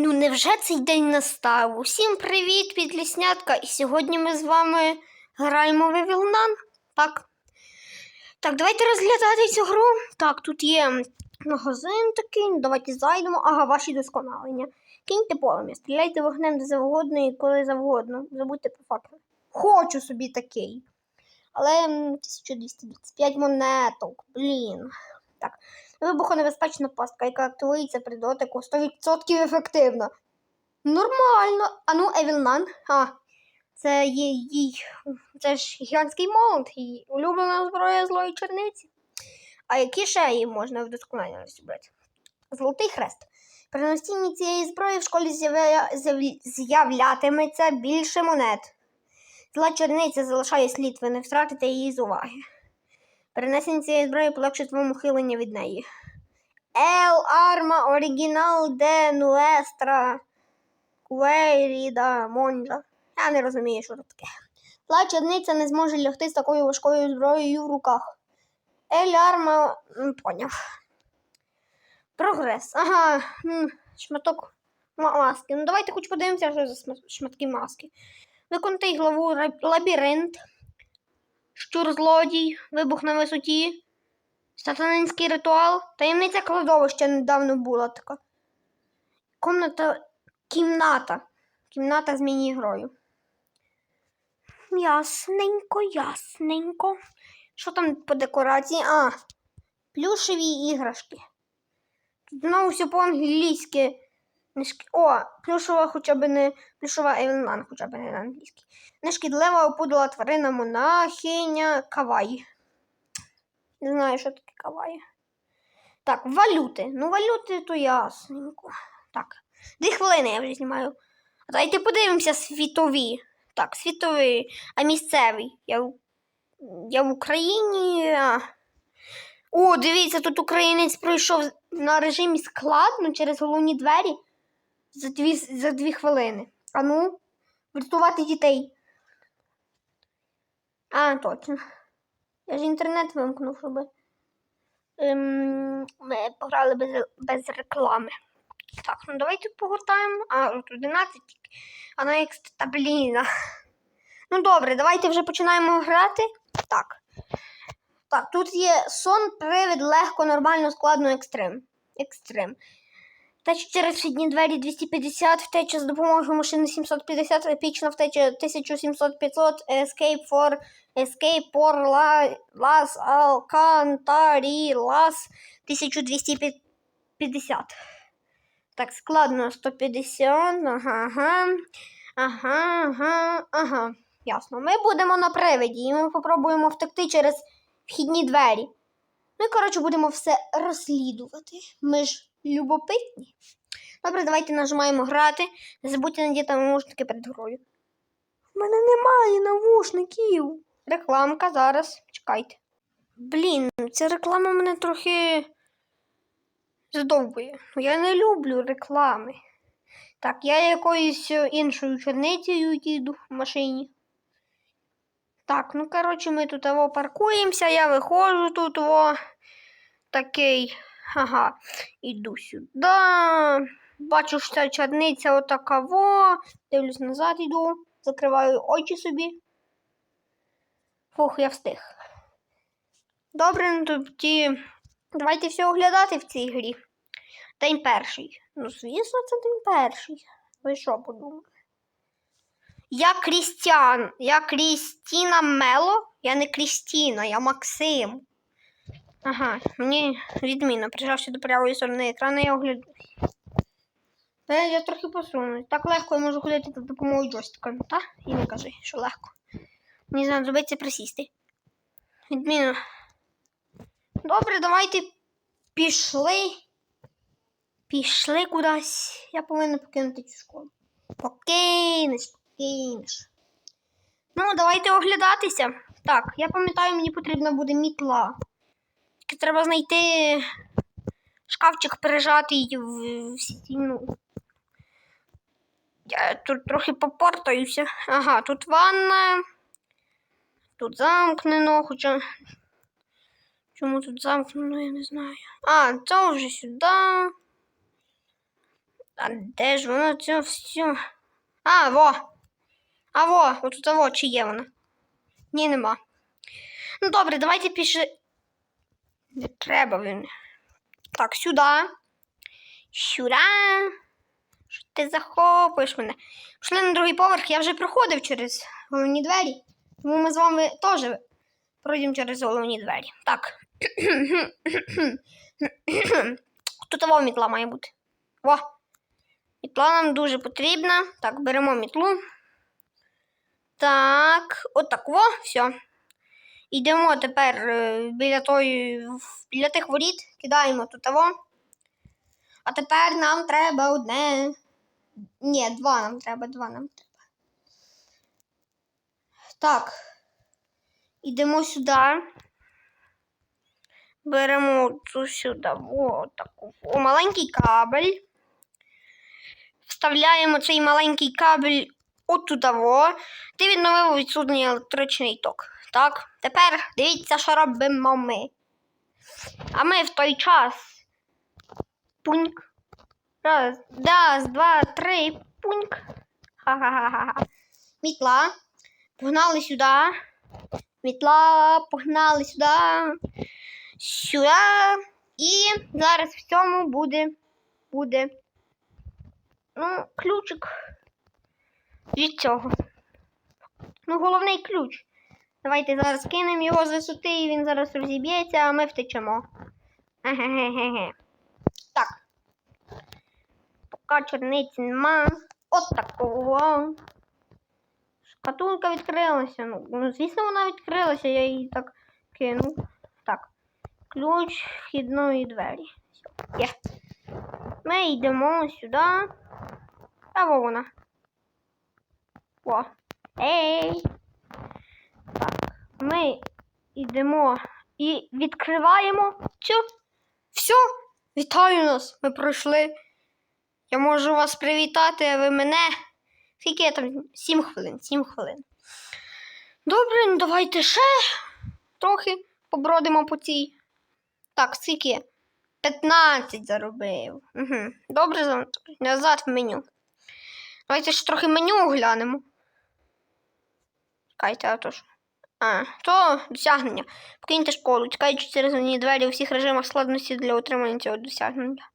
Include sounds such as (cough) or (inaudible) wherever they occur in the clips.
Ну, невже цей день настав? Усім привіт, підліснятка! І сьогодні ми з вами граємо в Вавилон. Так. Так, давайте розглядати цю гру. Так, тут є магазин такий. Давайте зайдемо. Ага, ваші досконалення. Киньте полум'я, стріляйте вогнем де завгодно і коли завгодно. Забудьте про факел. Хочу собі такий. Але 1225 монеток. Блін. Так. Вибухонебезпечна пастка, яка активується при дотику 100% ефективно. Нормально. А ну, Евілнан. А, це є їй. Це ж гігантський молот, її улюблена зброя злої черниці. А які ще її можна вдосконалення розібрати? Золотий хрест. При носінні цієї зброї в школі з'являтиметься більше монет. Зла черниця залишає слід, ви не втратите її з уваги. Перенесення цієї зброї полегшить вам ухилення від неї. El arma original de nuestra querida monja. Я не розумію, що це таке. Зла черниця не зможе лягти з такою важкою зброєю в руках. El arma... Поняв. Прогрес. Ага. Шматок маски. Ну давайте хоч подивимося, що за шматки маски. Виконайте главу лабіринт. Щур злодій, вибух на висоті, сатанинський ритуал, таємниця кладовища недавно була така. Комната, кімната. Кімната з міні-грою. Ясненько, ясненько. Що там по декорації? А, плюшеві іграшки. Тут знову все по-англійськи. Не шк- О, плюшова хоча б не плюшова Евенлан, хоча б не на англійській. Нешкідлива опудала тварина монахиня Кавай. Не знаю, що таке Кавай. Так, валюти. Ну, валюти то ясненько. Так. Дві хвилини я вже знімаю. А Давайте подивимося світові. Так, світові, а місцевий. Я, в- я в Україні. О, дивіться, тут українець пройшов на режимі складно через головні двері за дві, за дві хвилини. А ну, врятувати дітей. А, точно. Я ж інтернет вимкнув, щоб ем, ми пограли без, без реклами. Так, ну давайте погортаємо. А, от 11 тільки. А на екст... Та Ну добре, давайте вже починаємо грати. Так. Так, тут є сон, привід, легко, нормально, складно, екстрим. Екстрим. Втеча через вхідні двері 250, втеча з допомогою машини 750, епічна втеча 1700-500, escape for, escape for la, las alcantarilas 1250. Так, складно 150, ага, ага, ага, ага, ага. Ясно. Ми будемо на привиді і ми попробуємо втекти через вхідні двері. Ну і, коротше, будемо все розслідувати. Ми ж любопитні. Добре, давайте нажимаємо грати. Не забудьте надіти навушники перед грою. У мене немає навушників. Рекламка зараз. Чекайте. Блін, ця реклама мене трохи задовбує. Я не люблю реклами. Так, я якоюсь е, іншою черницею їду в машині. Так, ну коротше, ми тут паркуємося, я виходжу тут во такий. Ага, іду сюди. Бачу, що ця черниця отака во. Дивлюсь назад іду, закриваю очі собі. Фух, я встиг. Добре, ну тоді давайте все оглядати в цій грі. День перший. Ну, звісно, це день перший. Ви що подумали? Я Крістіан. Я Крістіна Мело. Я не Крістіна, я Максим. Ага, мені відмінно. Прижався до правої сторони екрану, я огляду. Та я трохи посунусь. Так легко я можу ходити за допомогою джойстика, так? І не кажи, що легко. Мені знадобиться присісти. Відмінно. Добре, давайте пішли. Пішли кудись. Я повинна покинути цю школу. Покинеш, покинеш. Ну, давайте оглядатися. Так, я пам'ятаю, мені потрібна буде мітла. Тільки треба знайти шкафчик пережатий в, в стіну. Я тут трохи попортаюся. Ага, тут ванна. Тут замкнено, хоча. Чому тут замкнено, я не знаю. А, це вже сюди. А де ж воно це все? А, во! А во, отут во, чи є вона? Ні, нема. Ну добре, давайте пішли. Не треба він. Так, сюди. Сюди. Що ти захопиш мене? Пішли на другий поверх, я вже проходив через головні двері. Тому ми з вами теж пройдемо через головні двері. Так. (coughs) Тут того мітла має бути. Во! Мітла нам дуже потрібна. Так, беремо мітлу. Так, отак, во, все. Йдемо тепер е, біля тої, біля тих воріт, кидаємо тут того. А тепер нам треба одне. Ні, два нам треба, два нам треба. Так. Йдемо сюди. Беремо цю сюди. О, таку. О, маленький кабель. Вставляємо цей маленький кабель отуда. Ти відновив відсутній електричний ток. Так, тепер дивіться, що робимо ми. А ми в той час. Пуньк. Раз, раз, два, три, пуньк. Ха-ха-ха-ха. Мітла. Погнали сюди. Мітла, погнали сюди. Сюди. І зараз в цьому буде. Буде. Ну, ключик. Від цього. Ну, головний ключ. Давайте зараз кинемо його з висоти, і він зараз розіб'ється, а ми втечемо. Ге-ге-ге-ге. Так. Поки черниці нема. От такого. Шкатулка відкрилася. Ну, ну, звісно, вона відкрилася, я її так кинув. Так. Ключ вхідної двері. Є. Ми йдемо сюди. А во вона. О. Ей. Так. Ми йдемо і відкриваємо цю. Все. Вітаю нас. Ми пройшли. Я можу вас привітати, а ви мене. Скільки я там? Сім хвилин, сім хвилин. Добре, ну давайте ще трохи побродимо по цій. Так, скільки? 15 заробив. Угу. Добре, назад в меню. Давайте ще трохи меню оглянемо. Чекайте, а то що? А, то досягнення. Покиньте школу, чекаючи через головні двері у всіх режимах складності для отримання цього досягнення.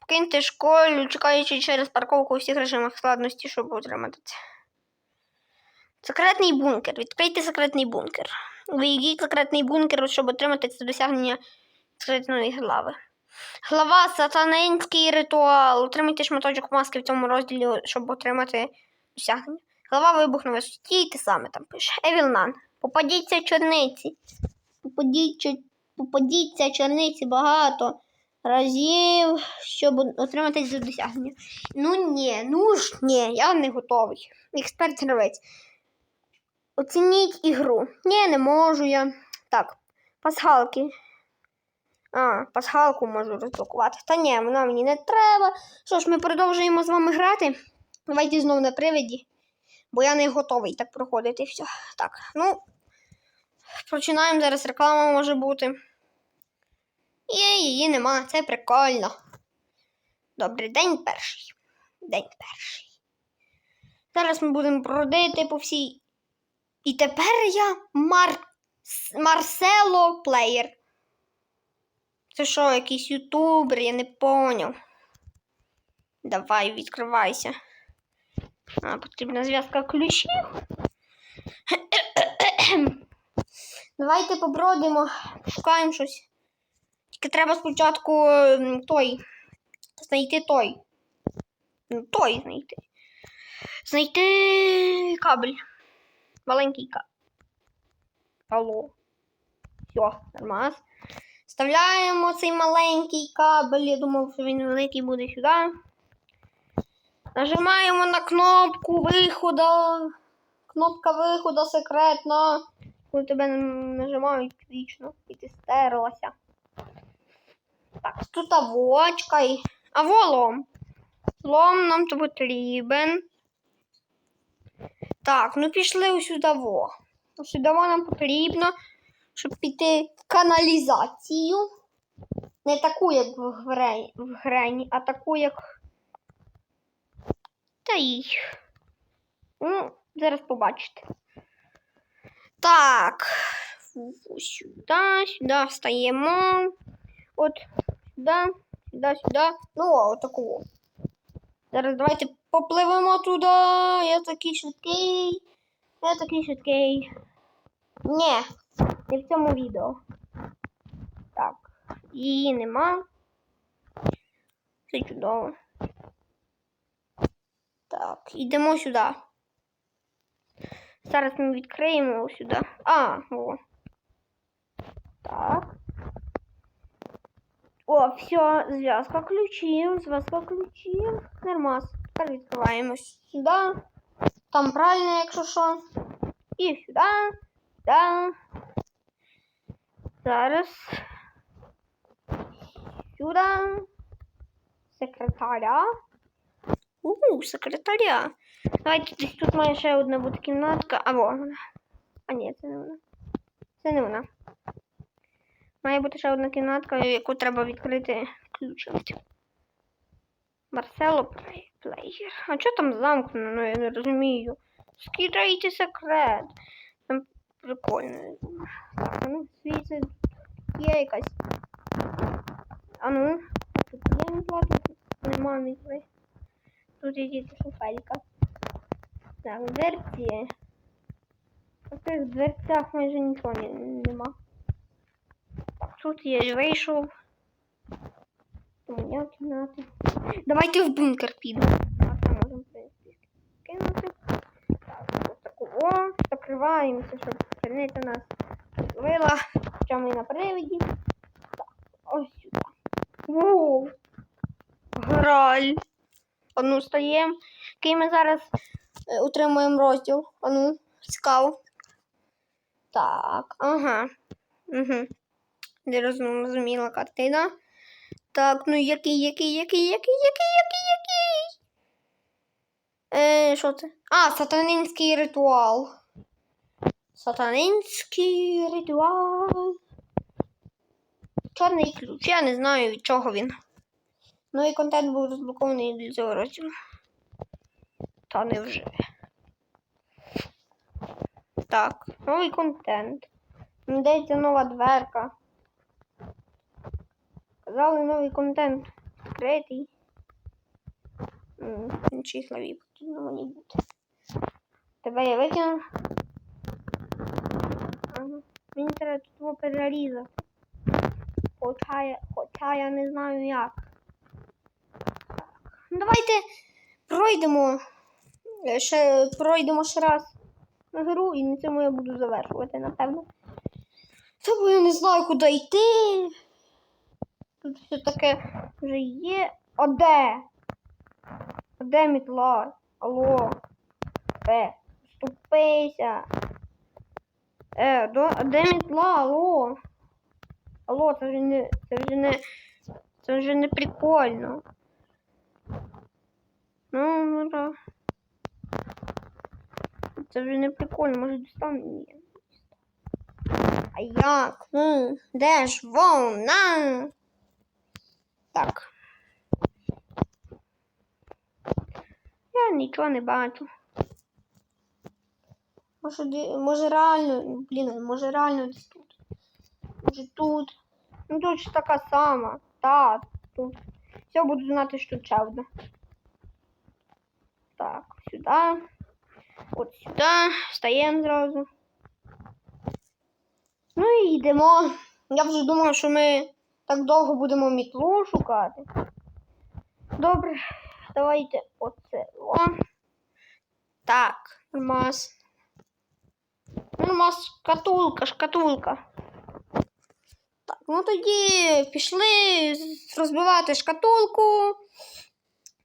Покиньте школу, чекаючи через парковку у всіх режимах складності, щоб отримати це. Секретний бункер. Відкрийте секретний бункер. Вийдіть секретний бункер, щоб отримати це досягнення секретної глави. Глава Сатанинський ритуал. Отримайте шматочок маски в цьому розділі, щоб отримати досягнення. Глава вибух на висоті, і те саме там пише. Евілнан. Попадіться чорниці. Попадіться, попадіться чорниці багато разів, щоб отримати це досягнення. Ну ні, ну ж ні, я не готовий. Експерт гравець. Оцініть ігру. Ні, не можу я. Так, пасхалки. А, пасхалку можу розблокувати. Та ні, вона мені не треба. Що ж, ми продовжуємо з вами грати. Давайте знову на привиді, бо я не готовий так проходити. Все. Так, ну. Починаємо зараз реклама може бути. Є, її нема, це прикольно. Добре, день перший. День перший. Зараз ми будемо бродити по всій. І тепер я Мар... Марсело Плеєр. Це що, якийсь ютубер, я не поняв. Давай, відкривайся. А, потрібна зв'язка ключів. Давайте побродимо, пошукаємо щось. Тільки треба спочатку ем, той. Знайти той. Ну, Той знайти. Знайти кабель. Маленький кабель. Алло. Все, нормас. Вставляємо цей маленький кабель. Я думав, що він великий буде сюди. Нажимаємо на кнопку виходу. Кнопка виходу секретна. Коли тебе нажимають вічно і ти стерлася. Так, тут авочка і. А во лом. Нам то потрібен. Так, ну пішли ось сюди. Ось Сюди нам потрібно, щоб піти в каналізацію. Не таку, як в грені, в грені а таку, як Та й. Ну, зараз побачите. Так. Сюди, сюди встаємо. От сюди, сюди, сюди. Ну, отаку. Зараз давайте попливемо туди. Я такий швидкий. Я такий швидкий. Ні, не в цьому відео. Так, її нема. Це чудово. Так, йдемо сюди. Зараз ми відкриємо сюди. А, о. Так. О, все, зв'язка ключів, зв'язка ключів. Нормас. Тепер відкриваємо сюди. Там правильно, якщо що. І сюди. Сюди. Зараз. Сюди. Секретаря. У, секретаря. Давайте десь тут має ще одна бути кімнатка. А во вона. А ні, це не вона. Це не вона. Має бути ще одна кімнатка, яку треба відкрити ключом. Марсело Плеєр. А що там замкнено? Ну я не розумію. Скидайте секрет. Там прикольно. Ну, звідси є якась. А ну, тут є мітла, тут нема мітли. Тут є шуфелька. Так, дверці. В цих дверцях майже нічого нема. Тут я вийшов. У мене кімната. Давайте в бункер підемо. Так, там можемо, в принципі, кинути. Так, ось таку. О, закриваємося, щоб черниця нас злила. Хоча ми на привіді. Так, ось сюди. Воу! Граль. Одну стаємо. Який ми зараз е, утримуємо розділ. Ану, цікаво. Так, ага. Угу. Не розуміла картина. Так, ну який, який, який, який, який, який, який? Е, що це? А, сатанинський ритуал. Сатанинський ритуал. Чорний ключ. Я не знаю, від чого він. Ну і контент був розблокований для цього розділу. Та не вже. Так, новий контент. Йдеться нова дверка. Казали новий контент відкритий. М, Числові потрібно мені бути. Тебе я викину. Ага. Мені треба тут перерізати. Хоча я, хоча я не знаю як. Ну, давайте пройдемо. е, Ще пройдемо ще раз гру і на цьому я буду завершувати, напевно. Бо я не знаю, куди йти. Тут все таке вже є. А де? А де мітла? Алло. Е, ступися. Е, до, а де мітла? Алло. Алло, це вже не. Це вже не. Це вже не прикольно. Ну, ну, да. Це вже не прикольно, може достану? Ні. А як? Ну, де ж вона? Так. Я нічого не бачу. Може, може реально, блін, може реально десь тут. Може тут. Ну тут ж така сама. Та, тут. Все, буду знати, що тут одна. Так, сюди. От сюди. Встаємо зразу. Ну і йдемо. Я вже думав, що ми так довго будемо мітлу шукати. Добре, давайте оце. О. Так, нормас. Нормас, шкатулка, шкатулка. Так, ну тоді пішли розбивати шкатулку.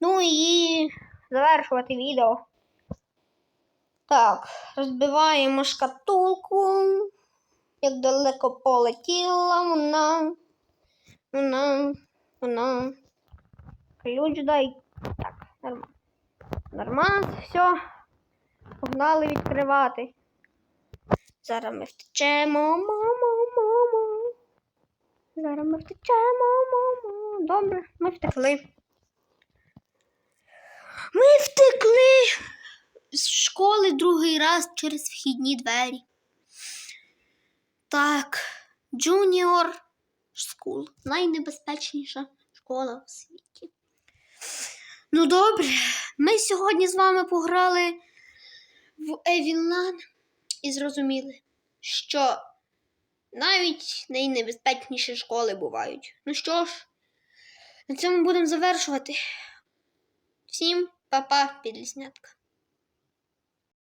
Ну і завершувати відео. Так, розбиваємо шкатулку. Як далеко полетіла вона. Вона. Вона. Ключ дай. Так, нормально. Нормально, все. Погнали відкривати. Зараз ми втечемо, мамо, мамо. Зараз ми втечемо, мамо. Добре, ми втекли. Ми втекли з школи другий раз через вхідні двері. Так, Junior School. Найнебезпечніша школа в світі. Ну добре, ми сьогодні з вами пограли в Евілан і зрозуміли, що навіть найнебезпечніші школи бувають. Ну що ж, на цьому будемо завершувати. Всім па-па, підліснятка.